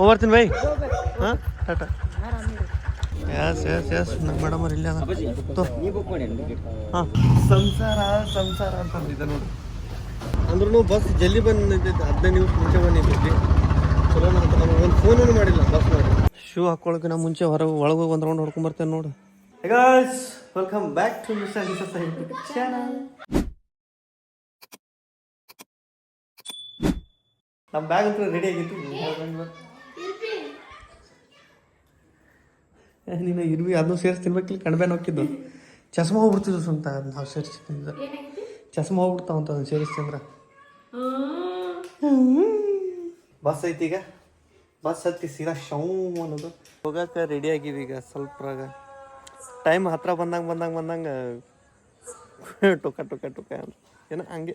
ಹೋಗ್ಬರ್ತೀನಿ bye. ಹಾಂ? ಟಾಟಾ yes yes yes ನಮ್ಮ ಮೇಡಮ್ ಅವ್ರು ಇಲ್ಲೇ ಅದ ಹಾಂ. ಸಂಸಾರ ಸಂಸಾರ ಅಂತ ಅಂದಿದ್ದೆ ನೋಡಿ. ಅಂದ್ರೂ ಬಸ್ ಜಲ್ದಿ ಬಂದಿದ್ದೆ ಹದಿನೈದು ನಿಮಿಷ ಮುಂಚೆ ಬಂದಿದ್ದೀವಿ ಚಲೋ ಅಂತ ನಮ್ಗೆ ಒಂದು ಫೋನೂ ಮಾಡಿಲ್ಲ ಬಸ್ ಮಾಡಿ ಶೂ ನಾ ಮುಂಚೆ ಹೊರಗೆ ಒಳಗೆ ಒಂದು ರೌಂಡ್ ಹೊಡ್ಕೊಂಡ್ ಬರ್ತೇನೆ ನೋಡು guys welcome back to mister missus channel ನಮ್ಮ ಬ್ಯಾಗ್ ಅಂತ ರೆಡಿ ಆಗಿತ್ತು ಏ, ನೀನು ಇರ್ವಿ ಅದನ್ನು ಸೇರಿಸಿ ತಿನ್ಬೇಕಿಲ್ಲ ಕಣ್ಬೇನ್ ನೋಕಿದ್ದು. ಚಸ್ಮಾ ಹೋಗ್ಬಿಡ್ತಿದ್ದು ಸ್ವಂತ ನಾವು ಸೇರಿಸಿ ತಿಂದ ಚಸ್ಮಾ ಹೋಗ್ಬಿಡ್ತಾವಂತ ಅದನ್ನ ಸೇರಿಸಿ ತಿಂದ್ರ ಬಸ್ ಐತಿ ಈಗ? ಬಸ್ ಹತ್ತಿ ಸೀದಾ ಶೌ ಅನ್ನೋದು. ಹೋಗಕ್ಕೆ ರೆಡಿ ಆಗಿವಿ ಈಗ ಸ್ವಲ್ಪರಾಗ ಟೈಮ್ ಹತ್ರ ಬಂದಂಗೆ ಬಂದಂಗೆ ಬಂದಂಗೆ ಟುಕ ಟುಕ ಟುಕ ಅಂತ ಏನೋ ಹಂಗೆ.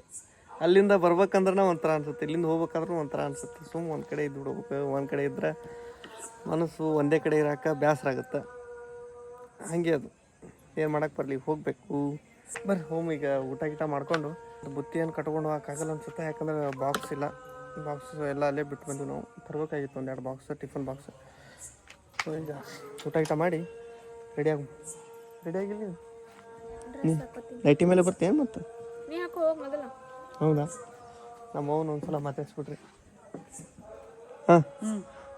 ಅಲ್ಲಿಂದ ಬರ್ಬೇಕಂದ್ರೆ ಒಂಥರ ಅನ್ಸುತ್ತೆ ಇಲ್ಲಿಂದ ಹೋಗ್ಬೇಕಂದ್ರೂ ಒಂಥರ ಅನ್ಸುತ್ತೆ. ಸುಮ್ಮ ಒಂದು ಕಡೆ ಇದ್ದು ಬಿಡ್ಬೇಕು ಒಂದು ಕಡೆ ಇದ್ರೆ ಮನಸ್ಸು ಒಂದೇ ಕಡೆ ಇರಾಕ ಬೇಸರ ಆಗುತ್ತೆ. ಹಾಗೆ ಅದು. ಏನು ಮಾಡಕ್ಕೆ ಬರಲಿ ಹೋಗಬೇಕು. ಬರ್ರಿ ಹೋಮ್ ಈಗ ಊಟ ಗೀಟ ಮಾಡಿಕೊಂಡು ಬುತ್ತಿ ಏನು ಕಟ್ಕೊಂಡು ಹೋಗೋಕ್ಕಾಗಲ್ಲ ಅನ್ಸುತ್ತೆ. ಯಾಕಂದ್ರೆ ಬಾಕ್ಸ್ ಇಲ್ಲ. ಬಾಕ್ಸ್ ಎಲ್ಲ ಅಲ್ಲೇ ಬಿಟ್ಟು ಬಂದು ನಾವು. ತರಬೇಕಾಗಿತ್ತು ಒಂದೆರಡು ಬಾಕ್ಸ್ ಟಿಫನ್ ಬಾಕ್ಸ್ ಸೊ ಈಗ ಊಟ ಗೀಟ ಮಾಡಿ ರೆಡಿ ರೆಡಿಯಾಗಿಲ್ಲ ರೆಡಿ ಆಗಿಲ್ಲ ನೀ ಲೈಟಿ ಮೇಲೆ ಬರ್ತೀಯ ಮತ್ತೆ? ನೀ ಹಾಕೋ ಮೊದಲ. ಹೌದಾ? ನಮ್ಮ ಅವನು ಒಂದ್ಸಲ ಮಾತಾಡ್ಸ್ಬಿಟ್ರಿ. ಹಾಂ.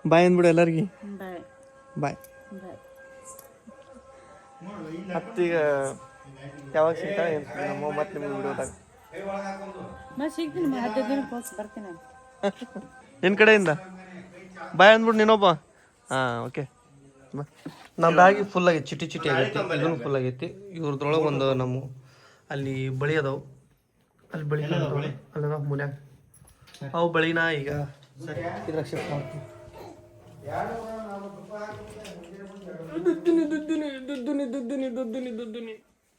ಬಾಯ್ ಅಂದ್ಬಿಡು ಎಲ್ಲರಿಗೆ. ಬಾಯ್. ಬಾಯ್. ಬಾಯ್ ಮತ್ತೀಗ ಯಾವಾಗ ಸಿಗ್ತಾ ಏನು ನಮ್ಮ ಮತ್ತೆ ನಿಮ್ಗೆ ವಿಡಿಯೋದಾಗ ನಿನ್ನ ಕಡೆಯಿಂದ? ಬಾಯ್ ಅಂದ್ಬಿಡು ನೀನೊಬ್ಬ. ಹಾಂ ಓಕೆ ನಮ್ಮ ಬ್ಯಾಗಿ ಫುಲ್ ಆಗೈತಿ ಚಿಟಿ ಚಿಟಿ ಆಗೈತಿ ಇದನ್ನು ಫುಲ್ ಆಗೈತಿ. ಇವ್ರದ್ರೊಳಗೆ ಒಂದು ನಮ್ಮ ಅಲ್ಲಿ ಬಳಿ ಅದಾವು. ಅಲ್ಲಿ ಬಳಿ ಅಲ್ಲ ಮುನ್ಯಾಗ. ಅವು ಬಳಿನ ಈಗ ಇದ್ರಾಗ ಶಿಫ್ಟ್ ಮಾಡ್ತೀವಿ. ದುದ್ದುನಿ ದುದ್ದುನಿ ದುದ್ದುನಿ ದುದ್ದುನಿ ದುದ್ದುನಿ ದುದ್ದುನಿ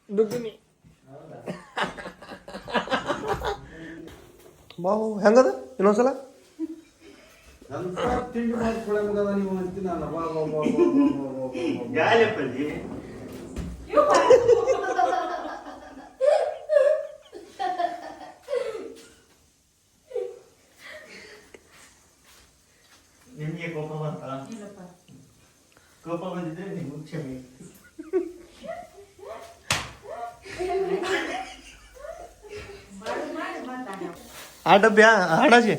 ದುದ್ದುನಿ ಬಾವು ಹೆಂಗದ? ಇನ್ನೊಂದ್ಸಲ? ನಿಮಗೆ ಕೋಪ ಬಂದಿದ್ರೆ ನೀವು ಕ್ಷಮೆ ಆ ಡಬ್ಬಿ ಹಣಜಿ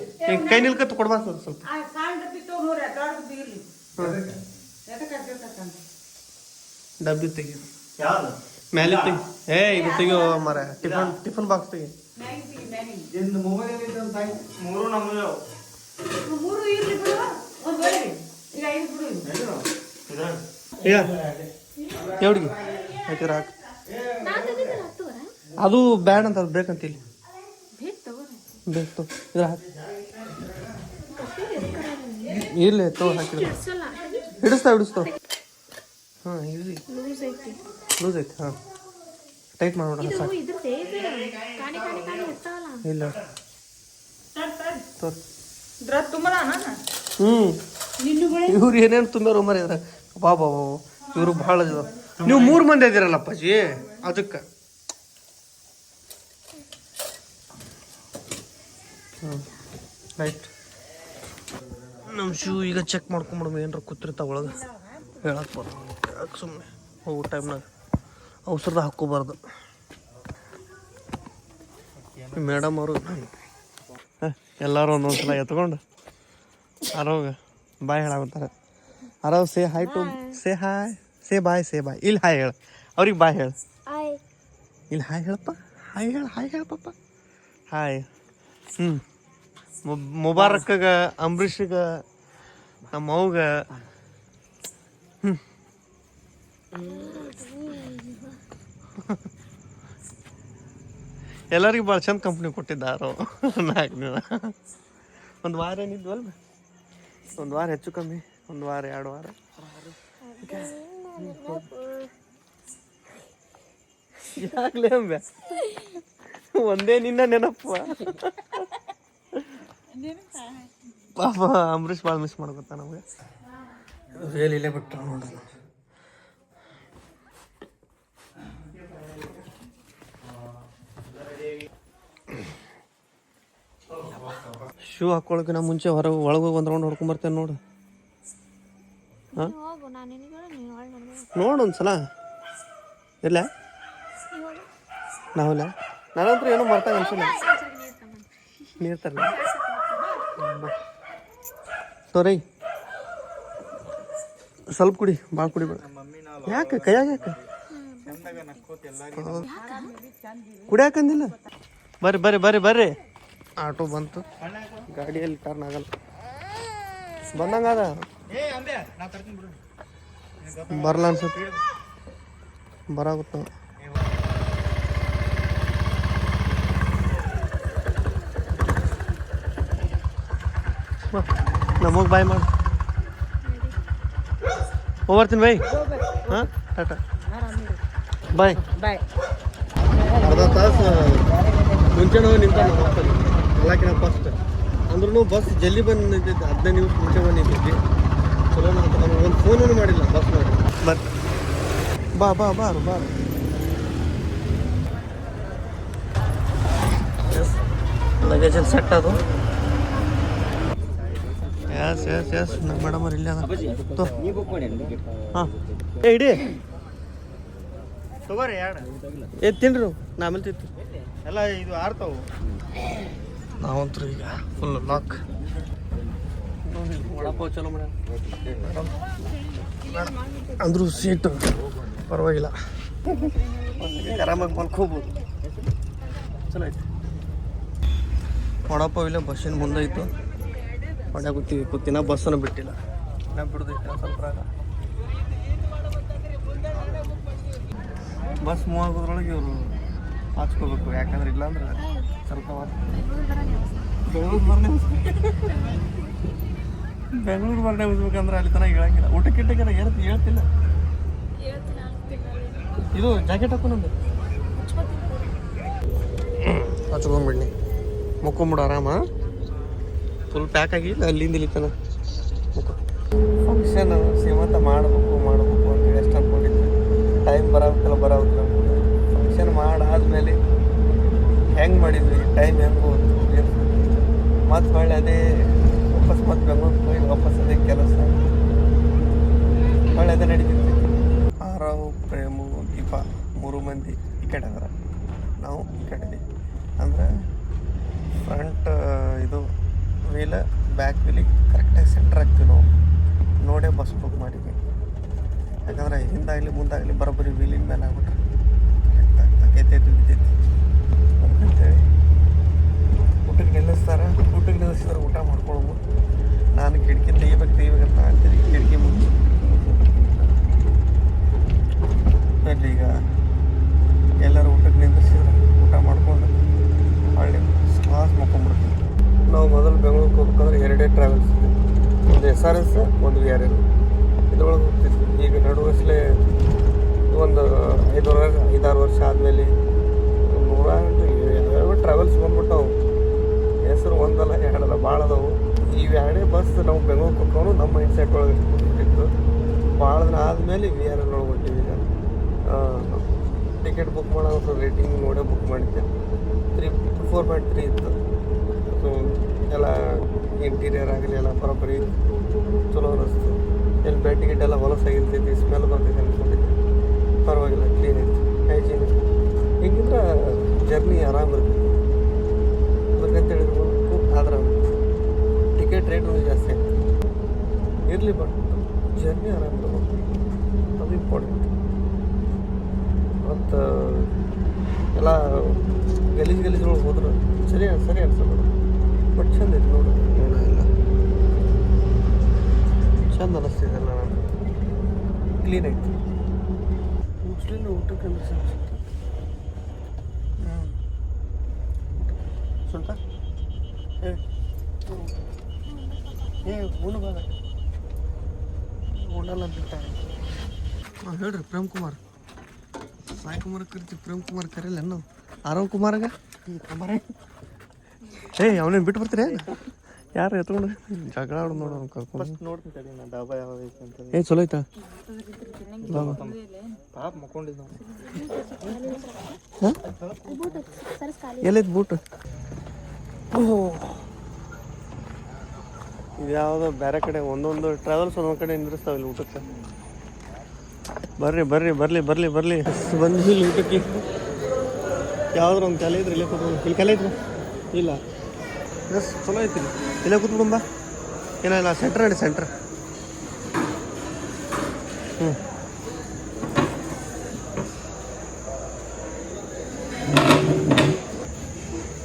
ಕೈ ನಿಲ್ಕತ್ ಕೊಡ್ಬಾರ್ದು ಸ್ವಲ್ಪ ಡಬ್ಬಿ ತೆಗಿ ಯಾವ್ದು ಮೇಲೆ ತೆಗಿ ಏ ಇದು ತೆಗಿಯೋ ಮರ ಟಿಫನ್ ಟಿಫನ್ ಬಾಕ್ಸ್ ತೆಗಿ ನಿಂದು ಮೊಬೈಲ್ ಇದ್ದಂತ ಮೂರು ನಮ್ಮದು ಮೂರು ಇರ್ಲಿ ಬಿಡು ಒಂದು ಒಳಗೆ ಈಗ ಐದು ಬಿಡು ಇದ್ರಾಗ ಈಗ ಎವ್ಡಿಗೆ? ಹಾಕಿ ಅದು ಬ್ಯಾಡ್ ಅಂತ ಅದು ಬೇಕಂತ ಇಲ್ಲಿ ಬೇಕು ತಗೋ. ಇದ್ರ ಹಾಕಿ. ಇಲ್ಲ ತಗೋ ಹಾಕಿದ್ರೆ ಹಿಡಿಸ್ತಾವ ಹಿಡಿಸ್ತಾವ ಹಾಂ ಲೂಸ್ ಐತಿ ಲೂಸ್ ಐತಿ ಹಾಂ. ಟೈಟ್ ಮಾಡೋಣ ಸಾಕು. ಇದ್ರ ಬೇಡ ಕಾಣಿ ಕಾಣಿ ಕಾಣಿ ಇರ್ತಾವಲ್ಲ ಇಲ್ಲ. ತೋರ್ ತುಂಬದ ಹ್ಞೂ ನಿನ್ನು ಇವ್ರು ಏನೇನು ತುಂಬ್ಯಾರ ಮರಿ ಅದ್ರ ಬಾ ಬಾ ಬಾ ಇವರು ಬಹಳ ನೀವು ಮೂರು ಮಂದಿ ಇದ್ದೀರಲ್ಲ ಅಪ್ಪಾಜಿ? ಅದಕ್ಕೆ. ರೈಟ್ ನಮ್ಮ ಶೂ ಈಗ ಚೆಕ್ ಮಾಡ್ಕೊಂಬಿಡಮ್ ಏನಾರ ಕೂತಿರ್ತಾ ಒಳಗೆ. ಹೇಳಕ್ಕೆ ಬರ ಯಾಕೆ ಸುಮ್ಮನೆ ಹೋಗೋ ಟೈಮ್ನಾಗ ಅವಸರದ ಹಾಕ್ಕೋಬಾರ್ದು. ಮೇಡಮ್ ಅವರು ಎಲ್ಲರೂ ಒಂದೊಂದು ಸಲ ಎತ್ಕೊಂಡು. ಆರೋಗ್ಯ bye ಹೇಳಾಗುತ್ತಾರೆ Aarav say hi to say hi say bye say bye ಇಲ್ಲಿ ಹಾಯ್ ಹೇಳ. ಅವ್ರಿಗೆ ಬಾಯ್ ಹೇಳ. ಇಲ್ಲಿ ಹಾಯ್ ಹೇಳಪ್ಪ. ಹಾಯ್ ಹೇಳ ಹಾಯ್ ಹೇಳಪ್ಪ. ಹಾಯ್ ಹ್ಞೂ ಮುಬಾರಕ್ಕಾಗ ಅಂಬರೀಷಗ ನಮ್ಮ ಅವ್ಗ ಹ್ಞೂ ಎಲ್ಲರಿಗೂ ಭಾಳ ಚಂದ ಕಂಪ್ನಿ ಕೊಟ್ಟಿದ್ದಾರೋ ನಾಲ್ಕು ದಿನ ಒಂದು ವಾರ ಏನಿದ್ವಲ್ವ? ಒಂದು ವಾರ ಹೆಚ್ಚು ಕಮ್ಮಿ. ಒಂದು ವಾರ ಎರಡು ವಾರ. ಯಾಕ್ಲೇ ಅಂಬೆ? ಒಂದೇ ನಿನ್ನ ನೆನಪು. ಪಾಪ ಅಂಬರೀಷ್ ಭಾಳ ಮಿಸ್ ಮಾಡ್ಕೊತ ನಮಗೆ. ವೇಲ್ ಇಲ್ಲೇ ಬಿಟ್ಟು ನೋಡ್ರಿ ಶೂ ಹಾಕೊಳಕಿನ ಮುಂಚೆ ಹೊರಗೆ ಒಳಗೆ ಒಂದು ರೌಂಡ್ ಹೊಡ್ಕೊಂಡ್ ಬರ್ತೇನೆ ನೋಡು. ಹಾಂ? ಹೋಗು ನಾನು ನಿನಗೆ ನೀನು ಒಳ್ಳೆ ಮಾಡಿದೆ ನೋಡು ಒಂದ್ಸಲ. ಇಲ್ಲ ನಾವಲ್ಲ? ನಾನಂತೂ ಏನೋ ಮರ್ತಾಗ ಅನ್ಸಿಲ್ಲ ನೀರು ತರಲಿ ಸ್ವಲ್ಪ ಕುಡಿ ಭಾಳ ಕುಡಿಬೇಡ ಯಾಕೆ ಕೈಯಾಗ ಯಾಕೆ? ಕುಡಿಯಾಕಂದಿಲ್ಲ? ಬರ್ರಿ ಬರ್ರಿ ಬರ್ರಿ ಬರ್ರಿ. ಆಟೋ ಬಂತು. ಗಾಡಿಯಲ್ಲಿ ಟರ್ನ್ ಆಗಲ್ಲ. ಬಂದಂಗ ಅದ ಬರಲ್ಲ ಅನ್ಸುತ್ತೆ. ಬರಾಗುತ್ತ. ನಮಗ್ ಬಾಯ್ ಮಾಡು. ಹೋಗ್ಬರ್ತೀನಿ ಬೈ. ಹಾಂ ಟಾಟಾ. ಬಾಯ್. ಬಾಯ್ ಅರ್ಧ ತಾಸು ಮುಂಚೆನೇ ಹೋಗಿ ನಿಂತ ಎಲ್ಲಕ್ಕಿಂತ ಫಸ್ಟ್ ಅಂದ್ರೂ ಬಸ್ ಜಲ್ದಿ ಬಂದು ನಿಂತೈತಿ ಹದಿನೈದು ನಿಮಿಷ ಮುಂಚೆ ಬಂದು ಚಲೋ ನಮ್ಗೆ ಒಂದು ಫೋನೂ ಮಾಡಿಲ್ಲ ಬಸ್ ಮಾಡಿ ಬರ್ ಬಾ ಬಾ ಬಾರು ಬಾರು ಲಗೇಜ್ ಎಲ್ಲ ಸೆಟ್ ಅದು. ಎಸ್ ಎಸ್ ಎಸ್ ನಮ್ಮ ಮೇಡಮ್ ಅವ್ರು ಇಲ್ಲೇ ಹಾಂ ಏ ಇಡಿ. ತಗೋರಿ ಎರಡು ಏ ತಿನ್ರಿ. ನಾ ಆಮೇಲೆ ತಿಂತು ಎಲ್ಲ ಇದು ಆರ್ತಾವು ನಾವಂತೂ ಈಗ ಫುಲ್ ಲಾಕ್ ಅಂದ್ರೂ ಸೀಟು ಪರವಾಗಿಲ್ಲ. ಆರಾಮಾಗಿ ಮಲ್ಕೋಬೋದು ಚಲೋ ಐತೆ. ವಡಪಾವ್ ಇಲ್ಲ ಬಸ್ಸಿನ ಮುಂದೆ ಇತ್ತು ಹೊಡ್ಯಾಗ ಕೂತೀವಿ ಕೂತಿನ ಬಸ್ಸನ್ನು ಬಿಟ್ಟಿಲ್ಲ. ನಾ ಬಿಡೋದೈತೆ ಸ್ವಲ್ಪ ರಾಗ. ಬಸ್ ಮೂವ್ ಆಗೋದ್ರೊಳಗೆ ಇವರು ಹಾಚ್ಕೋಬೇಕು. ಯಾಕಂದ್ರೆ ಇಲ್ಲಾಂದ್ರೆ ಸ್ವಲ್ಪ ಬರ್ನೇ ಬೆಂಗಳೂರು ಬರ್ಡೆ ಹೋಗ್ಬೇಕಂದ್ರೆ ಅಲ್ಲಿ ತನಕ ಹೇಳಂಗಿಲ್ಲ. ಊಟಕ್ಕೆ ಇಟ್ಟಕ್ಕೆ ಹೇಳ್ತಿ ಹೇಳ್ತಿಲ್ಲ. ಇದು ಜಾಕೆಟ್ ಹಾಕು ನಂದು. ಹಚ್ಕೊಂಬಿಡ್ನಿ ಮುಕ್ಕೊಂಬಿಡು ಆರಾಮ. ಫುಲ್ ಪ್ಯಾಕ್ ಆಗಿ ಅಲ್ಲಿಂದ ಇಲ್ಲಿ ತನ ಫಂಕ್ಷನ್ ಸೀಮಂತ ಮಾಡಬೇಕು ಮಾಡಬೇಕು ಅಂತೇಳಿ ಎಷ್ಟು ಅನ್ಕೊಂಡಿದ್ವಿ ಟೈಮ್ ಬರೋಕ್ಕಲ್ಲ ಬರೋಕ್ಕಲ್ಲ ಫಂಕ್ಷನ್ ಮಾಡಾದ್ಮೇಲೆ ಹೆಂಗೆ ಮಾಡಿದ್ವಿ ಟೈಮ್ ಹೆಂಗೆ ಹೋಯ್ತು ಮತ್ತು ಹೊಳ್ಳೆ ಅದೇ ವಾಪಸ್ ಮತ್ತೆ ಬೆಂಗಳೂರಿಗೆ ಹೋಗಿ ವಾಪಸ್ ಅದೇ ಕೆಲಸ ಒಳ್ಳೆಯದೇ ನಡೀತಿತ್ತು ಆರವ್ ಪ್ರೇಮು ದೀಪ ಮೂರು ಮಂದಿ ಈ ಕಡೆ ಅದಾರ ನಾವು ಈ ಕಡೆ ಅಂದರೆ ಫ್ರಂಟ್ ಇದು ವೀಲ ಬ್ಯಾಕ್ ವೀಲಿಗೆ ಕರೆಕ್ಟಾಗಿ ಸೆಂಟ್ರ್ ಆಗ್ತೀವಿ ನಾವು ನೋಡೇ ಬಸ್ ಬುಕ್ ಮಾಡಿದ್ವಿ ಯಾಕಂದರೆ ಹಿಂದಾಗಲಿ ಮುಂದಾಗಲಿ ಬರೋಬ್ಬರಿ ವೀಲಿನ ಮೇಲೆ ಆಗ್ಬಿಟ್ರೆ ಎತ್ತೈತಿ ಬಿದ್ದೈತಿ ಅಂತೇಳಿ ಊಟಕ್ಕೆ ನಿಲ್ಲಿಸ್ತಾರೆ ಊಟಕ್ಕೆ ನಿಲ್ಲಿಸಿದ್ರೆ ಊಟ ಮಾಡ್ಕೊಳ್ಬೋದು ನಾನು ಕಿಟಕಿ ತೆಗಿಬೇಕು ತೆಗಿಬೇಕಂತ ಅಂತೀನಿ ಕಿಟಕಿ ಮುಂದೆ ಅಲ್ಲಿ ಈಗ ಎಲ್ಲರೂ ಊಟಕ್ಕೆ ನಿಂದಿಸಿದ್ರೆ ಊಟ ಮಾಡ್ಕೊಂಡು ಹಳ್ಳಿ ಕ್ಲಾಸ್ ಮಾಡ್ಕೊಂಡ್ಬಿಡ್ತೀವಿ ನಾವು ಮೊದಲು ಬೆಂಗಳೂರಿಗೆ ಹೋಗ್ಬೇಕಂದ್ರೆ ಎರಡೇ ಟ್ರಾವೆಲ್ಸ್ ಒಂದು ಎಸ್ ಆರ್ ಎಸ್ ಒಂದು ವಿ ಆರ್ ಎಲ್ ಇದ್ರೊಳಗೆ ಹೋಗ್ತಿದ್ವಿ ಈಗ ನಡುವಸ್ಲೆ ಒಂದು ಐದು ವರ್ಷ ಐದಾರು ವರ್ಷ ಆದಮೇಲೆ ನೂರ ಯಾವ್ಯಾವ ಟ್ರಾವೆಲ್ಸ್ ಬಂದ್ಬಿಟ್ಟವು ಹೆಸರು ಒಂದಲ್ಲ ಎರಡಲ್ಲ ಭಾಳ ಅದಾವು ಇವು ಎರಡೇ ಬಸ್ ನಾವು ಬೆಂಗಳೂರಿಗೆ ಹೋಗ್ಕೊಂಡು ನಮ್ಮ ಮೈಂಡ್ ಸೆಟ್ ಒಳಗೆ ಇತ್ತು. ಭಾಳ ದಿನ ಆದಮೇಲೆ ವಿ ಆರ್ ಎಲ್ ಒಳಗೆ ಹೊಂಟೀವಿ ಈಗ ಟಿಕೆಟ್ ಬುಕ್ ಮಾಡೋದು ರೇಟಿಂಗ್ ನೋಡೇ ಬುಕ್ ಮಾಡಿದ್ದೆ. ತ್ರೀ, ಫೋರ್ ಪಾಯಿಂಟ್ ತ್ರೀ ಇತ್ತು. ಸೊ ಎಲ್ಲ ಇಂಟೀರಿಯರ್ ಆಗಲಿ, ಎಲ್ಲ ಬರೋಬ್ಬರಿ ಚಲೋ ಅನ್ನಿಸ್ತು ಎಲ್ಲಿ ಬೆಡ್ ಗಿಡ್ ಎಲ್ಲ ಹೊಲಸಾಗಿರ್ತೈತಿ ಸ್ಮೆಲ್ ಬರ್ತೈತಿ ಅನ್ಕೊಂಡಿದ್ದೆ. ಪರವಾಗಿಲ್ಲ ಕ್ಲೀನ್ ಇತ್ತು ಹೈಜೀನ್ ಹಿಂಗಿದ್ರೆ ಜರ್ನಿ ಆರಾಮ ಇರ್ತೈತಿ. ಅದಕ್ಕಂತ ಹೇಳಿದ್ರು, ಆದ್ರೆ ಟಿಕೆಟ್ ರೇಟ್ ಜಾಸ್ತಿ ಇರಲಿ ಬಟ್ ಜರ್ನಿ ಆರಾಮ್ ಇರ್ಬೇಕು ಅದು ಇಂಪಾರ್ಟೆಂಟ್ ಮತ್ತು ಎಲ್ಲ ಗಲೀಜು ಗಲೀಜು ಒಳಗೆ ಹೋದ್ರೆ ಸರಿ ಸರಿ ಅನ್ಸಲ್ಲ ಬಟ್ ಚಂದ ಐತೆ ನೋಡಿ. ನೋಡ ಎಲ್ಲ ಚಂದ ಅನ್ನಿಸ್ತಿದೆ ಎಲ್ಲ ಕ್ಲೀನ್ ಆಯ್ತು ಮೋಸ್ಟ್ಲಿ ಊಟಕ್ಕೆ ಅಂದ್ರೆ ಅನ್ಸುತ್ತೆ ಹ್ಞೂ ಸುಂಟ ಏ ಏ ಉಣ್ಣು ಉಣ್ಣಲ್ಲ ಅಂತ ಹಾಂ ಹೇಳ್ರಿ ಪ್ರೇಮ್ ಕುಮಾರ್. ಸಾಯಿ ಕುಮಾರ್ ಕರಿತೀವಿ ಪ್ರೇಮ್ ಕುಮಾರ್ ಕರೀಲ್ಲ ನಾವು ಆರಾಮ್ ಕುಮಾರ್ಗ? ಏ ಅವನೇನು ಬಿಟ್ಟು ಬರ್ತೀರಿ ಯಾರು ಎತ್ಕೊಂಡು ಜಗಳ ಆಡೋದು ನೋಡು ಅವ್ನು ಕರ್ಕೊಂಡು. ನೋಡ್ತೀನಿ ತಡಿ ನಾನು ಡಾಬಾ ಯಾವ ಐತೆ ಅಂತ ಏ ಚಲೋ ಐತಾ ಪಾಪ ಮಕ್ಕೊಂಡಿದ್ದ ಹಾಂ? ಎಲ್ಲೈತೆ ಬೂಟ್? ಓಹೋ. ಇದು ಯಾವುದೋ ಬೇರೆ ಕಡೆ ಒಂದೊಂದು ಟ್ರಾವೆಲ್ಸ್ ಒಂದೊಂದು ಕಡೆ ನಿಂದ್ರಸ್ತಾವೆ ಇಲ್ಲಿ ಊಟಕ್ಕೆ. ಬರ್ರಿ ಬರ್ರಿ, ಬರ್ಲಿ ಬರ್ಲಿ ಬರ್ಲಿ. ಬಂದಿಲ್ಲ ಇಲ್ಲಿ ಊಟಕ್ಕೆ. ಯಾವ್ದಾರು ಒಂದು ಕಲೆ ಇದ್ರೆ ಇಲ್ಲೇ ಕೂತ್ಕೊಂಡು. ಇಲ್ಲಿ ಕಲೆ ಇದ್ರು ಇಲ್ಲ. ಎಸ್ ಚಲೋ ಐತಿ ಇಲ್ಲಿ. ಇಲ್ಲೇ ಏನ ಇಲ್ಲ ಸೆಂಟ್ರ್ ನಡಿ ಸೆಂಟ್ರ್ ಹ್ಞೂ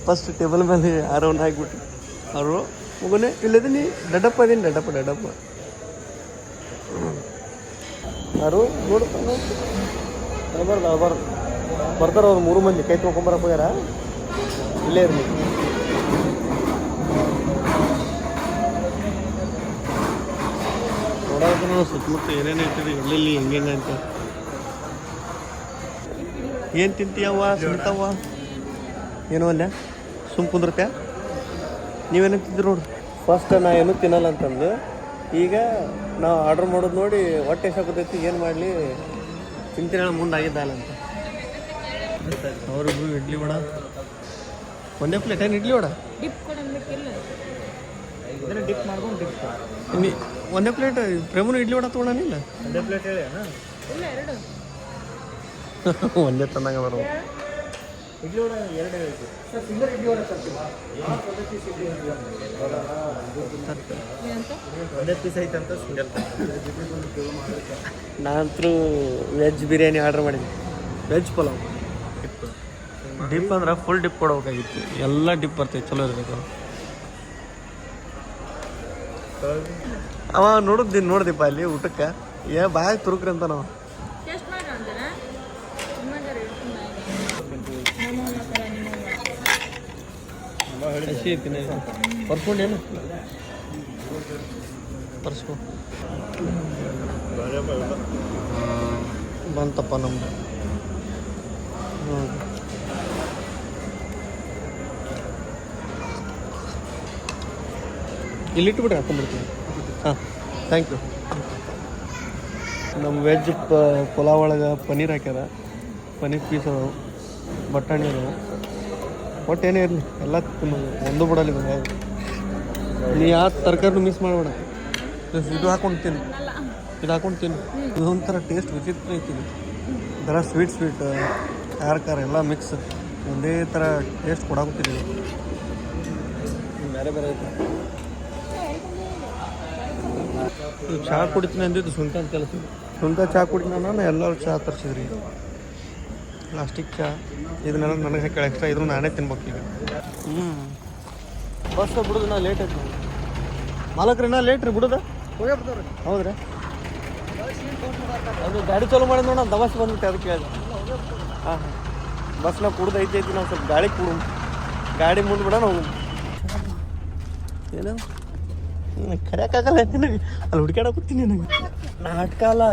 ಫಸ್ಟ್ ಟೇಬಲ್ ಮೇಲೆ ಆರೌಂಡ್ ಆಗಿಬಿಟ್ಟು ಅವರು ಮಗುನೆ ಇಲ್ಲದೀನಿ ಡಡಪ್ಪ ಅದೀನಿ ಡಡಪ್ಪ ಡಡಪ್ಪ ಯಾರು ನೋಡಪ್ಪ ಬರ್ಬಾರ್ದು ಬರ್ಬಾರ್ದು ಬರ್ತಾರ ಅವ್ರು ಮೂರು ಮಂದಿ ಕೈ ತೊಗೊಂಬರಕ್ಕೆ ಹೋಗ್ಯಾರ ಇಲ್ಲೇ ಇರಲಿ ನೋಡೋದನ್ನ ಸುತ್ತಮುತ್ತ ಏನೇನು ಐತಿರಿ ಎಲ್ಲೆಲ್ಲಿ ಹೆಂಗೆ ಅಂತ ಏನು ತಿಂತೀಯವ್ವ ಸುಮ್ತವ್ವ ಏನೋ ಅಲ್ಲ ಸುಮ್ ಕುಂದಿರ್ತ್ಯಾ ನೀವೇನು ತಿಂದ್ರಿ ನೋಡ್ರಿ? ಫಸ್ಟ್ ನಾ ಏನು ತಿನ್ನಲ್ಲ ಅಂತಂದು. ಈಗ ನಾವು ಆರ್ಡ್ರ್ ಮಾಡೋದು ನೋಡಿ ಹೊಟ್ಟೆ ಸಾಕತೈತಿ ಏನು ಮಾಡಲಿ? ತಿಂತೀನಿ ಮುಂದೆ ಆಗಿದ್ದಲ್ಲ ಅಂತ. ಅವ್ರಿಗೂ ಇಡ್ಲಿ ವಡ? ಒಂದೇ ಪ್ಲೇಟ್ ಏನು ಇಡ್ಲಿ ವಡ? ಡಿಪ್ ಮಾಡ್ಕೊಂಡು ಡಿಪ್ ಒಂದೇ ಪ್ಲೇಟ್ ಪ್ರೇಮನು ಇಡ್ಲಿ ವಡ ತೊಗೊಳನಿಲ್ಲ ಒಂದೇ ಪ್ಲೇಟ್ ಹೇಳಿ ಇಲ್ಲ ಎರಡು. ಒಂದೇ ತಂದಂಗ ಬರೋ ಇಡ್ಲಿ ವಡೆ ಎರಡು ಹೇಳ್ತೀವಿ ಸರ್ ಸಿಂಗಲ್ ಇಡ್ಲಿ ವಡೆ ತರ್ತೀವಿ ಯಾವ ಒಂದೇ ಪೀಸ್ ಐತಂತ ಸಿಂಗಲ್ ನಾನಂತರೂ ವೆಜ್ ಬಿರಿಯಾನಿ ಆರ್ಡರ್ ಮಾಡಿದ್ದೆ ವೆಜ್ ಪಲಾವ್. ಡಿಪ್ ಅಂದ್ರೆ ಫುಲ್ ಡಿಪ್ ಕೊಡಬೇಕಾಗಿತ್ತು. ಎಲ್ಲ ಡಿಪ್ ಬರ್ತೈತೆ ಚಲೋ ಇರಬೇಕು. ಅವ ನೋಡಿದ್ದೀನಿ ನೋಡ್ದಿಪ್ಪ ಅಲ್ಲಿ ಊಟಕ್ಕೆ. ಏ ಬಾಯಾಗ ತುರುಕ್ರಿ ಅಂತ ನಾವು ಟೇಸ್ಟ್ ಮಾಡಿ ಅಂತಾನೆ ನಿಮ್ಮಂಗಾರ ಇಟ್ಕೊಂಡು ಹಸಿ ಐತಿನ ಪರ್ಸ್ಕೊಂಡೇನು ತರ್ಸ್ಕೊ. ಬಂತಪ್ಪ ನಮ್ದು. ಹ್ಞೂ ಹಾಕೊಂಡ್ಬಿಡ್ತೀನಿ. ಹಾಂ ಥ್ಯಾಂಕ್ ಯು ನಮ್ಮ ವೆಜ್ ಪ, ಪುಲಾವ್ ಒಳಗೆ ಪನ್ನೀರ್ ಹಾಕ್ಯಾರ. ಪನ್ನೀರ್ ಪೀಸ್ ಅದಾವೆ. ಬಟಾಣಿ ಅದಾವು. ಒಟ್ಟು ಏನೇ ಇರಲಿ. ಎಲ್ಲ ತಿನ್ನೋದು ಒಂದು ಯಾವ್ದು. ನೀ ಯಾವ ತರಕಾರಿನೂ ಮಿಸ್ ಮಾಡಬೇಡ. ಇದು ಹಾಕೊಂಡು ತಿನ್ನು. ಇದು ಹಾಕೊಂಡು ತಿನ್ನು. ಇದೊಂಥರ ಟೇಸ್ಟ್ ವಿಚಿತ್ರ ಐತಿ ಒಂಥರ ಸ್ವೀಟ್ ಸ್ವೀಟ್ ಖಾರ ಖಾರ ಎಲ್ಲ ಮಿಕ್ಸ್ ಒಂದೇ ಥರ ಟೇಸ್ಟ್ ಕೊಡಾಕತ್ತೀನಿ ಬೇರೆ ಬೇರೆ ಐತಿ ಚಹಾ ಕುಡಿತೀನಿ ಅಂದಿದ್ದು ಸುಂಕ ಅಂತ ಹೇಳ್ತೀನಿ ಸುಂಕ ಚಹಾ ಕುಡಿತೀನಿ ನಾನು ಎಲ್ಲರೂ ಚಹಾ ತರಿಸಿದ್ರಿ. ಪ್ಲಾಸ್ಟಿಕ್ ಚಹಾ ಇದನ್ನೆಲ್ಲ ನನಗೆ ಹಾಕಿ ಎಕ್ಸ್ಟ್ರಾ ಇದ್ರು, ನಾನೇ ತಿನ್ಬೇಕು ಈಗ. ಹ್ಞೂ ಬಸ್ ಬಿಡುದು ನಾ ಲೇಟ್ ಆಯ್ತು ಮಾಲಕ್ರಿ, ನಾ ಲೇಟ್ ರೀ ಬಿಡುದ? ಹೌದ್ರಿ. ಅದು ಗಾಡಿ ಚಾಲು ನೋಡಿ ನೋಡ ದವಾಸಿ ಬಂದ್ಬಿಟ್ಟೆ, ಅದಕ್ಕೆ ಹೇಳಿದೆ ಹಾಂ ಹಾಂ. ಬಸ್ನಾಗ ಕುಡ್ದು ಐತಿ ಐತಿ ನಾವು ಸ್ವಲ್ಪ ಗಾಡಿ ಕುಡು ಗಾಡಿ ಮುಂದೆ ಬಿಡೋಣ, ಹೋಗು ಏನು? ಕರೆಯಕ್ಕಾಗಲ್ಲ ನಿನಗೆ. ಅಲ್ಲಿ ಹುಡುಕಾಡಕತ್ತೀನಿ ನನಗೆ. ನಾಟಕ ಅಲ್ಲ,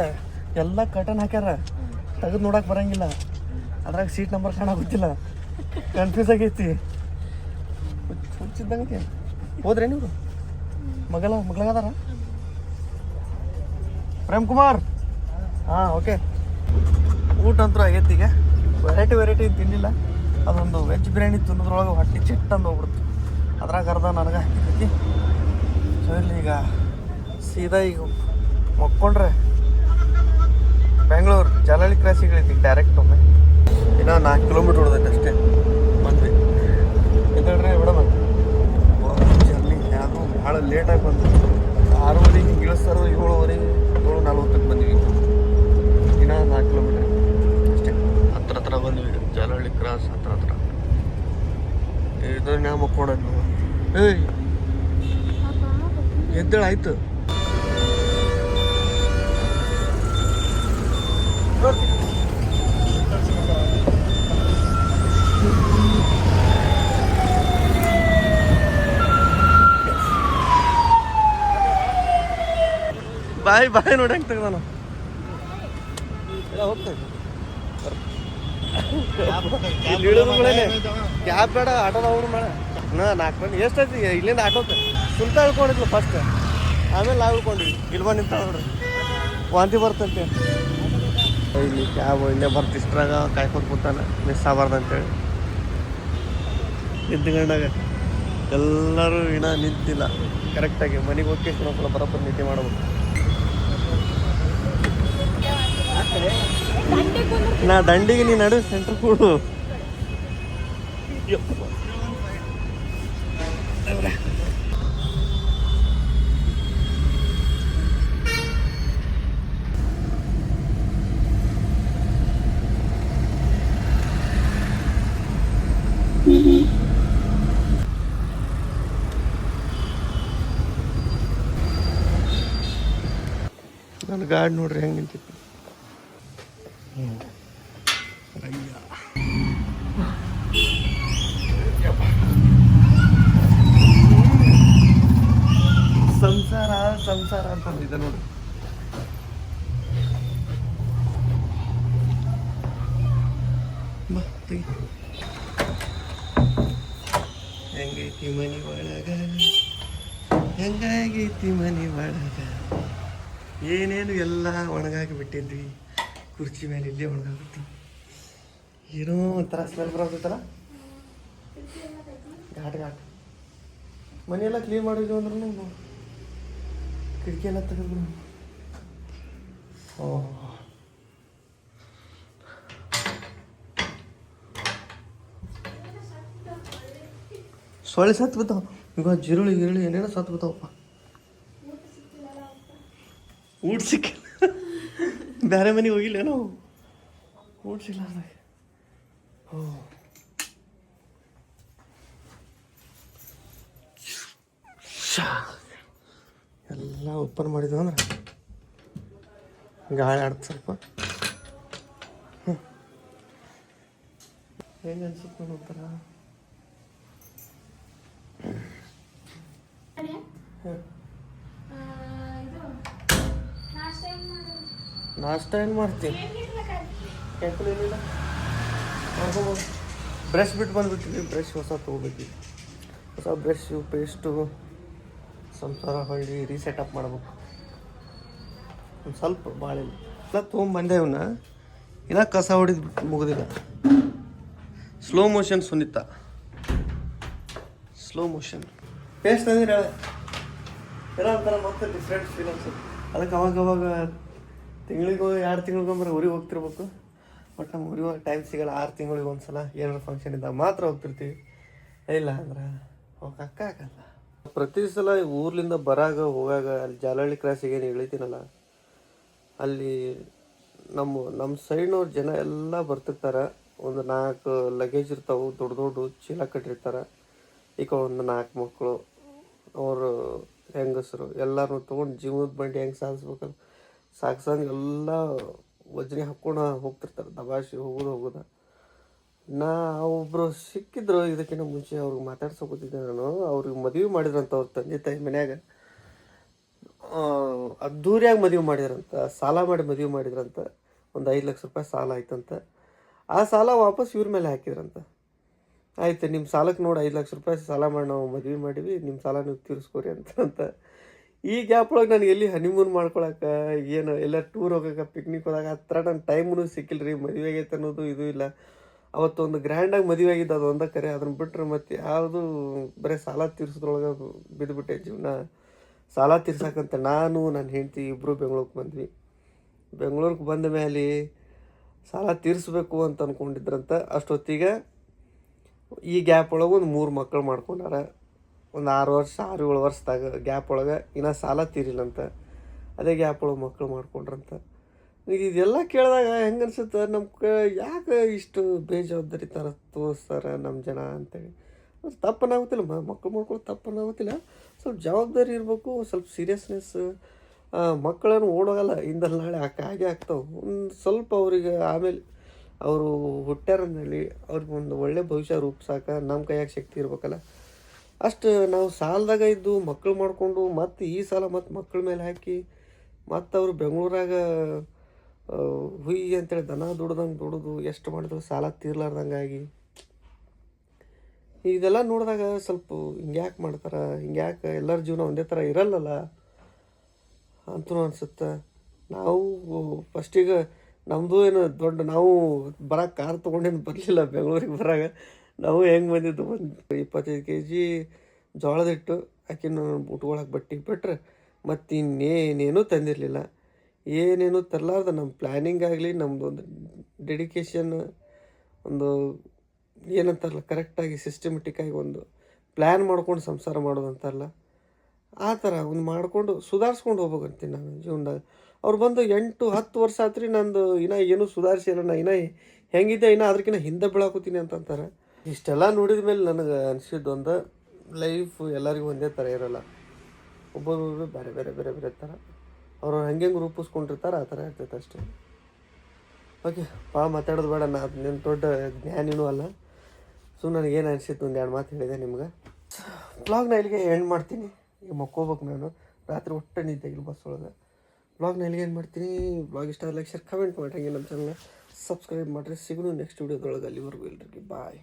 ಎಲ್ಲ ಕಟನ್ ಹಾಕ್ಯಾರ. ತೆಗೆದು ನೋಡಕ್ಕೆ ಬರಂಗಿಲ್ಲ. ಅದ್ರಾಗ ಸೀಟ್ ನಂಬರ್ ಕಾಣಾಗುತ್ತಿಲ್ಲ ಕನ್ಫ್ಯೂಸ್ ಆಗೈತಿ. ಹುಚ್ಚಿದ್ದಂಗೆ. ಹೋದ್ರೆ ನೀವು? ಮಗಳ ಮಗಳಾಗದಾರ ಪ್ರೇಮ್ ಕುಮಾರ್ ಹಾಂ ಓಕೆ ಊಟ ಅಂತೂ ಆಗೈತಿ ಈಗ. ವೆರೈಟಿ ವೆರೈಟಿ ತಿನ್ನಿಲ್ಲ ಅದೊಂದು ವೆಜ್ ಬಿರಿಯಾನಿ ತಿನ್ನೋದ್ರೊಳಗೆ ಹೊಟ್ಟೆ ಚಿಟ್ಟು ಅಂತ ಹೋಗ್ಬಿಡ್ತು. ಅದ್ರಾಗ ಅರ್ಧ ನನಗೆ ಹಾಕಿದ್ದೈತಿ ಸೊ ಇಲ್ಲಿ ಈಗ ಸೀದಾ ಈಗ ಮಕ್ಕೊಂಡ್ರೆ. ಬೆಂಗಳೂರು ಜಲಳಿ ಕ್ರಾಸಿಗಳೈತಿ ಡೈರೆಕ್ಟ್ ಒಮ್ಮೆ. ಇನ್ನೂ ನಾಲ್ಕು ಕಿಲೋಮೀಟ್ರ್ ಉಳ್ದೈತೆ ಅಷ್ಟೇ ಬಂದ್ವಿ. ಎದ್ದೇಳ್ರೆ ಬಿಡಮ್ಮ ಜರ್ನಿ ಯಾರು ಭಾಳ ಲೇಟಾಗಿ ಬಂತು ಆರೂವರೆಗೆ ಇಳಿಸ್ತಾರೋ ಏಳುವರೆಗೆ ಏಳು ನಲ್ವತ್ತಕ್ಕೆ ಬಂದ್ವಿ. ಇನ್ನೂ ನಾಲ್ಕು ಕಿಲೋಮೀಟ್ರ್ ಅಷ್ಟೇ. ಹತ್ರ ಹತ್ರ ಬಂದ್ವಿ. ಜಾಲಹಳ್ಳಿ ಕ್ರಾಸ್ ಹತ್ರ ಹತ್ರ. ಇದ್ರ ನಾವು ಮಕ್ಕೊಂಡದ್ದು ಏಯ್, ಎದ್ದೇಳು ಬಾಯ್ ಬಾಯಿ ನೋಡಿ ಹೆಂಗೆ ತೆಗ್ದಾನ. ಬಿಡೇನೆ ಕ್ಯಾಬ್ ಬೇಡ ಆಟೋದ ಅವ್ರು ಬೇಡ ನಾ ನಾಲ್ಕು ಮಂದಿ ಎಷ್ಟೈತಿ ಇಲ್ಲಿಂದ ಆಟೋಕ್ಕೆ ಸುಲ್ತ ಇಳ್ಕೊಂಡಿದ್ಲು ಫಸ್ಟ್ ಆಮೇಲೆ ನಾವು ಇಳ್ಕೊಂಡಿದ್ವಿ. ಇಲ್ಲಿ ಬಂದು ನಿಂತ ನೋಡ್ರಿ. ವಾಂತಿ ಬರ್ತಂತೆ. ಇಲ್ಲಿ ಕ್ಯಾಬ್ ಇಲ್ಲೇ ಬರ್ತಿ ಇಷ್ಟ್ರಾಗ ಕಾಯ್ಕೊಂಡು ಕೂತಾನೆ. ಮಿಸ್ ಆಗಬಾರ್ದು ಅಂತೇಳಿ. ಗಂಡಾಗ. ಎಲ್ಲರೂ ಇನ್ನ ನಿಂತಿಲ್ಲ. ಕರೆಕ್ಟಾಗಿ ಮನೆಗೆ ಹೋಗಿ ಬರೋಬ್ಬರ ನಿದ್ದೆ ಮಾಡಬೇಕು. ನಾ ದಂಡಿಗೆ ನೀ ನಡು ಸೆಂಟ್ರ್ ಕೊಡು. ನನ್ನ ಗಾಡಿ ನೋಡ್ರಿ ಹೆಂಗೆ ನಿಂತಿತ್ತು ಸಂಸಾರ ಅಂತ. ಇದೆ ನೋಡಿ. ಹೆಂಗೈತಿ ಮನಿ ಒಳಗ? ಹೆಂಗಾಗೈತಿ ಮನಿ ಒಳಗ? ಏನೇನು ಎಲ್ಲ ಒಣಗಾಗಿ ಬಿಟ್ಟಿದ್ವಿ. ಕುರ್ಚಿ ಮೇಲೆ ಇಲ್ಲೇ ಒಣಗಾಗುತ್ತೆ ಏನೋ ಒಂಥರ ಸ್ಮೆಲ್ ಬರೋದೈತಲ್ಲ ಘಾಟ್ ಘಾಟ್. ಮನೆಯೆಲ್ಲ ಕ್ಲೀನ್ ಮಾಡಿದ್ವಿ ಅಂದ್ರೆ ಕಿಟಕಿ ಎಲ್ಲ ತೆಗೆದ್ರು. ಓ ಸೊಳ್ಳೆ ಸತ್ತು ಬಿತ್ತಾವ ಈಗ ಜಿರುಳಿ ಗಿರುಳಿ ಏನೇನೋ ಸತ್ತು ಬಿತ್ತಾವಪ್ಪ ಊಟ ಸಿಕ್ಕಿಲ್ಲ. ಬೇರೆ ಮನೆಗೆ ಹೋಗಿಲ್ಲ ನಾವು ಊಟ ಸಿಗ್ಲಾರ್ದಾಗ ಓ ಶಾ. ಎಲ್ಲ ಓಪನ್ ಮಾಡಿದ್ವು ಅಂದ್ರೆ ಗಾಳಿ ಆಡ್ತು ಸ್ವಲ್ಪ. ಹ್ಮ್. ಹೆಂಗೆ ಅನ್ಸುತ್ತೆ ಒಂಥರ. ನಾಷ್ಟ ಏನು ಮಾಡ್ತೀನಿ ಕೆಂಪಲ್ ಏನಿಲ್ಲ ಮಾಡ್ಕೊಬೋದು ಬ್ರಷ್ ಬಿಟ್ಟು ಬಂದುಬಿಟ್ಟಿದ್ವಿ. ಬ್ರಷ್ ಹೊಸ ತೊಗೋಬೇಕಿತ್ತು. ಹೊಸ ಬ್ರಷು ಪೇಸ್ಟು ಸಂಸಾರ ಹೊಳ್ಳಿ ರೀಸೆಟಪ್ ಮಾಡ್ಬೇಕು. ಒಂದು ಸ್ವಲ್ಪ ಭಾಳ ಇಲ್ಲ ಎಲ್ಲ ತೊಗೊಂಬಂದೆ ಇವನ್ನ ಇನ್ನ ಕಸ ಹೊಡಿದು ಮುಗಿದಿಲ್ಲ. Slow motion Sunitha. Slow motion paste ಅಂದ್ರೆ ಏನೋ ಒಂಥರ ಮತ್ತೆ ಡಿಫ್ರೆಂಟ್ ಫೀಲ್ ಅನ್ಸುತ್ತೆ. ಅದಕ್ಕೆ ಅವಾಗ ಅವಾಗ ತಿಂಗಳಿಗೂ ಎರಡು ತಿಂಗಳಿಗೊಮ್ಮೆ ಊರಿಗೆ ಹೋಗ್ತಿರ್ಬೇಕು. ಬಟ್ ನಮ್ಮ ಊರಿಗೆ ಟೈಮ್ ಸಿಗಲ್ಲ. ಆರು ತಿಂಗಳಿಗೆ ಒಂದು ಸಲ ಏನಾರು ಫಂಕ್ಷನ್ ಇದ್ದಾಗ ಮಾತ್ರ ಹೋಗ್ತಿರ್ತೀವಿ. ಇಲ್ಲ ಅಂದ್ರೆ ಹೋಗಕ್ಕ ಆಗಲ್ಲ. ಪ್ರತಿ ಸಲ ಊರ್ಲಿಂದ ಬರಾಗ, ಹೋಗಾಗ ಅಲ್ಲಿ ಜಾಲಹಳ್ಳಿ ಕ್ರಾಸಿಗೆ ಏನು ಇಳಿತೀನಲ್ಲ ಅಲ್ಲಿ ನಮ್ಮ ನಮ್ಮ ಸೈಡ್ನವ್ರ ಜನ ಎಲ್ಲ ಬರ್ತಿರ್ತಾರೆ. ಒಂದು ನಾಲ್ಕು ಲಗೇಜ್ ಇರ್ತಾವೆ, ದೊಡ್ಡ ದೊಡ್ಡ ಚೀಲ ಕಟ್ಟಿರ್ತಾರೆ. ಈಗ ಒಂದು ನಾಲ್ಕು ಮಕ್ಕಳು ಅವರು ಹೆಂಗಸರು ಎಲ್ಲರೂ ತೊಗೊಂಡು ಜೀವನದ ಬಂಡಿ ಹೆಂಗೆ ಸಾಗಿಸ್ಬೇಕಲ್ಲ ಸಾಗ್ಸಂಗೆ ಎಲ್ಲ ವಜ್ನಿ ಹಾಕ್ಕೊಂಡು ಹೋಗ್ತಿರ್ತಾರೆ. ದಬಾಶಿ ಹೋಗೋದು ಹೋಗೋದು. ನಾ ಒಬ್ಬರು ಸಿಕ್ಕಿದ್ರು ಇದಕ್ಕಿಂತ ಮುಂಚೆ ಅವ್ರಿಗೆ ಮಾತಾಡ್ಸೋಕೋತಿದ್ದೆ ನಾನು. ಅವ್ರಿಗೆ ಮದುವೆ ಮಾಡಿದ್ರಂತ ಅವ್ರ ತಂದೆ ತಾಯಿ ಮನ್ಯಾಗ. ಅದ್ದೂರಿಯಾಗಿ ಮದುವೆ ಮಾಡಿದ್ರಂತ, ಸಾಲ ಮಾಡಿ ಮದುವೆ ಮಾಡಿದ್ರಂತ, ಒಂದು ಐದು ಲಕ್ಷ ರೂಪಾಯಿ ಸಾಲ ಆಯ್ತಂತ. ಆ ಸಾಲ ವಾಪಸ್ ಇವ್ರ ಮೇಲೆ ಹಾಕಿದ್ರಂತ. ಆಯ್ತು ನಿಮ್ಮ ಸಾಲಕ್ಕೆ ನೋಡಿ ಐದು ಲಕ್ಷ ರೂಪಾಯಿ ಸಾಲ ಮಾಡಿ, ನಾವು ಮದುವೆ ಮಾಡೀವಿ ನಿಮ್ಮ ಸಾಲ ನೀವು ತೀರಿಸ್ಕೊರಿ ಅಂತ ಅಂತ ಈ ಗ್ಯಾಪ್ ಒಳಗೆ ನಾನು ಎಲ್ಲಿ ಹನಿಮೂನ್ ಮಾಡ್ಕೊಳಕ್ಕೆ ಏನು, ಎಲ್ಲ ಟೂರ್ ಹೋಗಕ್ಕೆ ಪಿಕ್ನಿಕ್ ಹೋದಾಗ, ಆ ಥರ ನನ್ನ ಟೈಮೂ ಸಿಕ್ಕಿಲ್ಲ ರೀ ಮದುವೆ ಆಗೈತೆ ಅನ್ನೋದು ಇದು ಇಲ್ಲ. ಅವತ್ತೊಂದು ಗ್ರ್ಯಾಂಡಾಗಿ ಮದುವೆ ಆಗಿದ್ದು ಅದು ಒಂದೇ ಕರೆ, ಅದನ್ನ ಬಿಟ್ಟರೆ ಮತ್ತೆ ಯಾವುದು, ಬರೀ ಸಾಲ ತೀರ್ಸೋದ್ರೊಳಗೆ ಬಿದ್ದುಬಿಟ್ಟೆ ಜೀವನ. ಸಾಲ ತೀರ್ಸಕ್ಕಂತ ನಾನು, ನನ್ನ ಹೆಂಡತಿ ಇಬ್ಬರು ಬೆಂಗಳೂರಿಗೆ ಬಂದ್ವಿ. ಬೆಂಗಳೂರಿಗೆ ಬಂದ ಮೇಲೆ ಸಾಲ ತೀರಿಸ್ಬೇಕು ಅಂತ ಅಂದ್ಕೊಂಡಿದ್ರಂತ ಅಷ್ಟೊತ್ತಿಗೆ ಈ ಗ್ಯಾಪ್ ಒಳಗೆ ಒಂದು ಮೂರು ಮಕ್ಕಳು ಮಾಡ್ಕೊಂಡಾರ. ಒಂದು ಆರು ವರ್ಷ, ಆರು ಏಳು ವರ್ಷದಾಗ ಗ್ಯಾಪ್ ಒಳಗೆ ಇನ್ನೂ ಸಾಲ ತೀರಿಲ್ಲಂತ. ಅದೇ ಗ್ಯಾಪ್ ಒಳಗೆ ಮಕ್ಕಳು ಮಾಡ್ಕೊಂಡ್ರಂತ. ಇದೆಲ್ಲ ಕೇಳಿದಾಗ ಹೆಂಗೆ ಅನ್ಸುತ್ತೆ? ನಮ್ಮ ಕ, ಯಾಕೆ ಇಷ್ಟು ಬೇಜವಾಬ್ದಾರಿ ಥರ ತೋರಿಸ್ತಾರೆ ನಮ್ಮ ಜನ ಅಂತೇಳಿ. ಅದು ತಪ್ಪನಾಗುತ್ತಿಲ್ಲ ಮಕ್ಕಳು ಮಾಡ್ಕೊಳ್ಳೋ ತಪ್ಪನಾಗುತ್ತಿಲ್ಲ ಸ್ವಲ್ಪ ಜವಾಬ್ದಾರಿ ಇರಬೇಕು, ಸ್ವಲ್ಪ ಸೀರಿಯಸ್ನೆಸ್ ಮಕ್ಕಳೇನು ಓಡೋಗಲ್ಲ. ಇಂದಲ್ಲಿ ನಾಳೆ ಆಕ ಹಾಗೆ ಆಗ್ತಾವೆ. ಒಂದು ಸ್ವಲ್ಪ ಅವರಿಗೆ ಆಮೇಲೆ ಅವರು ಹುಟ್ಟ್ಯಾರಂದೇಳಿ ಅವ್ರಿಗೆ ಒಂದು ಒಳ್ಳೆ ಭವಿಷ್ಯ ರೂಪಿಸಾಕ ನಮ್ಮ ಕೈಯಾಗ ಶಕ್ತಿ ಇರ್ಬೇಕಲ್ಲ. ಅಷ್ಟು ನಾವು ಸಾಲದಾಗ ಇದ್ದು ಮಕ್ಕಳು ಮಾಡಿಕೊಂಡು ಮತ್ತು ಈ ಸಾಲ ಮತ್ತು ಮಕ್ಕಳ ಮೇಲೆ ಹಾಕಿ ಮತ್ತು ಅವರು ಬೆಂಗಳೂರಾಗ ಹುಯ್ ಅಂತೇಳಿ ದನ ದುಡ್ದಂಗೆ ದುಡಿದು ಎಷ್ಟು ಮಾಡಿದ್ರು ಸಾಲ ತೀರ್ಲಾರ್ದಂಗಾಗಿ. ಇದೆಲ್ಲ ನೋಡಿದಾಗ ಸ್ವಲ್ಪ ಹಿಂಗ್ಯಾಕೆ ಮಾಡ್ತಾರೆ? ಹಿಂಗ್ಯಾಕೆ ಎಲ್ಲರ ಜೀವನ ಒಂದೇ ಥರ ಇರಲ್ಲಲ್ಲ? ಅಂತೂ ಅನ್ಸುತ್ತೆ. ನಾವು ಫಸ್ಟಿಗೆ ನಮ್ಮದು ಏನು ದೊಡ್ಡ ನಾವು ಬರೋಕೆ ಕಾರ್ ತೊಗೊಂಡೇನು ಬರಲಿಲ್ಲ ಬೆಂಗಳೂರಿಗೆ ಬರಾಗ. ನಾವು ಹೆಂಗೆ ಬಂದಿದ್ದು ಒಂದು ಇಪ್ಪತ್ತೈದು ಕೆ ಜಿ ಜೋಳದಿಟ್ಟು ಆಕಿನ ಉಟ್ಕೊಳಕ್ಕೆ ಬಟ್ಟೆ ಬಿಟ್ರೆ ಮತ್ತು ಇನ್ನೇನೇನೂ ತಂದಿರಲಿಲ್ಲ. ಏನೇನು ತರಲಾರ್ದ ನಮ್ಮ ಪ್ಲ್ಯಾನಿಂಗ್ ಆಗಲಿ ನಮ್ಮದು ಒಂದು ಡೆಡಿಕೇಶನ್ ಒಂದು ಏನಂತಾರಲ್ಲ ಕರೆಕ್ಟಾಗಿ ಸಿಸ್ಟಮೆಟಿಕ್ಕಾಗಿ ಒಂದು ಪ್ಲ್ಯಾನ್ ಮಾಡ್ಕೊಂಡು ಸಂಸಾರ ಮಾಡೋದು ಅಂತಾರಲ್ಲ ಆ ಥರ ಒಂದು ಮಾಡಿಕೊಂಡು ಸುಧಾರಿಸ್ಕೊಂಡು ಹೋಗ್ಬೇಕಂತೀನಿ ನಾನು ಜೀವನದಾಗ. ಅವ್ರು ಬಂದು ಎಂಟು, ಹತ್ತು ವರ್ಷ ಆತ್ರಿ ನಂದು, ಇನ್ನೂ ಏನೂ ಸುಧಾರಿಸಿಲ್ಲ ನಾ, ಇನ್ನೂ ಹೆಂಗಿದ್ದೆ ಇನ್ನೂ ಅದಕ್ಕಿಂತ ಹಿಂದೆ ಬೀಳಾಕೋತೀನಿ ಅಂತಂತಾರೆ ಇಷ್ಟೆಲ್ಲ ನೋಡಿದ ಮೇಲೆ ನನಗೆ ಅನಿಸಿದ್ದು ಒಂದು ಲೈಫ್ ಎಲ್ಲರಿಗೂ ಒಂದೇ ಥರ ಇರೋಲ್ಲ. ಒಬ್ಬೊಬ್ಬರು ಬೇರೆ ಬೇರೆ ಬೇರೆ ಬೇರೆ ಥರ. ಅವ್ರು ಹೆಂಗೆ ರೂಪಿಸ್ಕೊಂಡಿರ್ತಾರೆ, ಆ ಥರ ಇರ್ತೈತೆ ಅಷ್ಟೇ. ಓಕೆ ಭಾಳ ಮಾತಾಡೋದು ಬೇಡ, ನಾ ನಿನ್ನ ದೊಡ್ಡ ಜ್ಞಾನಿನೂ ಅಲ್ಲ. ಸೊ ನನಗೇನು ಅನಿಸಿತ್ತು, ಒಂದು ಎರಡು ಮಾತು ಹೇಳಿದೆ ನಿಮ್ಗೆ. ಬ್ಲಾಗ್ನ ಇಲ್ಲಿಗೆ ಎಂಡ್ ಮಾಡ್ತೀನಿ. ಈಗ ಮಕ್ಕೋಬೇಕು ನಾನು. ರಾತ್ರಿ ಒಟ್ಟು ನಿಂತೆ ಇಲ್ಲಿ ಬಸ್ ಒಳಗೆ. ಬ್ಲಾಗ್ನ ಇಲ್ಲಿಗೆ ಏನು ಮಾಡ್ತೀನಿ. ಬ್ಲಾಗ್ ಇಷ್ಟ ಲೈಕ್ ಶೇರ್ ಕಮೆಂಟ್ ಮಾಡಿ ಹಂಗೆ ನಮ್ಮ ಚಾನಲ್ನ ಸಬ್ಸ್ಕ್ರೈಬ್ ಮಾಡಿರಿ. ಸಿಗೋಣ ನೆಕ್ಸ್ಟ್ ವೀಡಿಯೋದೊಳಗೆ ಅಲ್ಲಿವರೆಗೂ ಎಲ್ರಿಗೆ. ಬಾಯ್